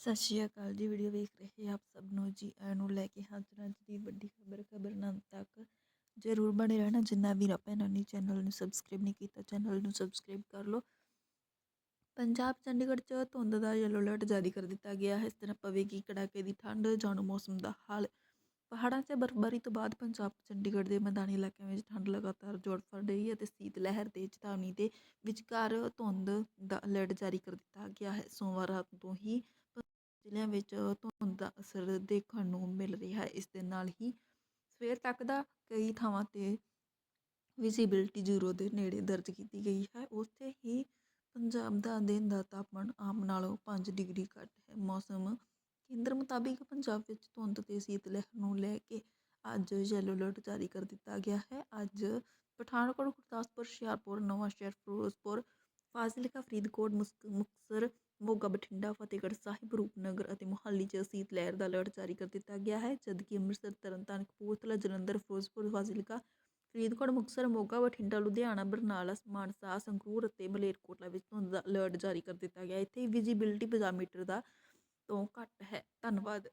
ਸਤਿ ਸ਼੍ਰੀ ਅਕਾਲ ਜੀ, ਵੀਡੀਓ ਵੇਖ ਰਹੇ ਆਪ ਸਭ ਨੂੰ ਜੀ, ਆਇਆਂ ਨੂੰ ਲੈ ਕੇ ਹਾਜ਼ਰ ਹਾਂ ਅੱਜ ਦੀ ਵੱਡੀ ਖਬਰ ਖਬਰ ਨਾਲ ਤੱਕ ਜਰੂਰ ਬਣੇ ਰਹਿਣਾ, ਜਿੰਨਾ ਵੀਰਾਂ ਭੈਣਾਂ ਨੇ ਚੈਨਲ ਨੂੰ ਸਬਸਕ੍ਰਾਈਬ ਨਹੀਂ ਕੀਤਾ ਚੈਨਲ ਨੂੰ ਸਬਸਕ੍ਰਾਈਬ ਕਰ ਲਓ। ਪੰਜਾਬ ਚੰਡੀਗੜ੍ਹ 'ਚ ਧੁੰਦ ਦਾ ਯੈਲੋ ਅਲਰਟ ਜਾਰੀ ਕਰ ਦਿੱਤਾ ਗਿਆ ਹੈ, ਇਸ ਤਰ੍ਹਾਂ ਪਵੇਗੀ ਕੜਾਕੇ ਦੀ ਠੰਡ, ਜਾਣੂ ਮੌਸਮ ਦਾ ਹਾਲ। ਪਹਾੜਾਂ 'ਚ ਬਰਫ਼ਬਾਰੀ ਤੋਂ ਬਾਅਦ ਪੰਜਾਬ, ਚੰਡੀਗੜ੍ਹ ਦੇ ਮੈਦਾਨੀ ਇਲਾਕਿਆਂ ਵਿੱਚ ਠੰਡ ਲਗਾਤਾਰ ਜੋਰ ਫੜ ਰਹੀ ਹੈ ਤੇ ਸੀਤ ਲਹਿਰ ਦੇ ਚੇਤਾਵਨੀ ਦੇ ਵਿਚਕਾਰ ਧੁੰਦ ਦਾ ਅਲਰਟ ਜਾਰੀ ਕਰ ਦਿੱਤਾ ਗਿਆ ਹੈ। ਸੋਮਵਾਰ ਰਾਤ ਤੋਂ ਹੀ ਜ਼ਿਲ੍ਹਿਆਂ ਵਿੱਚ ਧੁੰਦ ਦਾ ਅਸਰ ਦੇਖਣ ਨੂੰ ਮਿਲ ਰਿਹਾ ਇਸ ਦੇ ਨਾਲ ਹੀ ਸਵੇਰ ਤੱਕ ਦਾ ਕਈ ਥਾਵਾਂ 'ਤੇ ਵਿਜ਼ਿਬਿਲਟੀ ਜ਼ੀਰੋ ਦੇ ਨੇੜੇ ਦਰਜ ਕੀਤੀ ਗਈ ਹੈ। ਉੱਥੇ ਹੀ ਪੰਜਾਬ ਦਾ ਦਿਨ ਦਾ ਤਾਪਮਾਨ ਆਮ ਨਾਲੋਂ 5 ਡਿਗਰੀ ਘੱਟ ਹੈ। ਮੌਸਮ ਕੇਂਦਰ ਮੁਤਾਬਿਕ ਪੰਜਾਬ ਵਿੱਚ ਧੁੰਦ ਤੇ ਸੀਤ ਲਹਿਰ ਨੂੰ ਲੈ ਕੇ ਅੱਜ ਯੈਲੋ ਅਲਰਟ ਜਾਰੀ ਕਰ ਦਿੱਤਾ ਗਿਆ ਹੈ। ਅੱਜ ਪਠਾਨਕੋਟ, ਗੁਰਦਾਸਪੁਰ, ਹੁਸ਼ਿਆਰਪੁਰ, ਨਵਾਂਸ਼ਹਿਰ, ਫਿਰੋਜ਼ਪੁਰ, ਫਾਜ਼ਿਲਕਾ, ਫਰੀਦਕੋਟ ਮੁਸਕ ਮੁਕਤਸਰ ਬਠਿੰਡਾ, ਫਤਿਹਗੜ੍ਹ ਸਾਹਿਬ, ਰੂਪਨਗਰ ਅਤੇ ਮੁਹਾਲੀ 'ਚ ਸੀਤ ਲਹਿਰ ਦਾ ਅਲਰਟ ਜਾਰੀ ਕਰ ਦਿੱਤਾ ਗਿਆ ਹੈ, ਜਦਕਿ ਅੰਮ੍ਰਿਤਸਰ, ਤਰਨਤਾਰਨ, ਕਪੂਰਥਲਾ, ਜਲੰਧਰ, ਫਿਰੋਜ਼ਪੁਰ, ਫਾਜ਼ਿਲਕਾ, ਫਰੀਦਕੋਟ, ਮੁਕਤਸਰ, ਮੋਗਾ, ਬਠਿੰਡਾ, ਲੁਧਿਆਣਾ, ਬਰਨਾਲਾ, ਮਾਨਸਾ, ਸੰਗਰੂਰ ਅਤੇ ਮਲੇਰਕੋਟਲਾ ਵਿੱਚ ਧੁੰਦ ਦਾ ਅਲਰਟ ਜਾਰੀ ਕਰ ਦਿੱਤਾ ਗਿਆ। ਇੱਥੇ ਵਿਜ਼ਿਬਿਲਟੀ 50 ਮੀਟਰ ਦਾ ਤੋਂ ਘੱਟ ਹੈ। ਧੰਨਵਾਦ।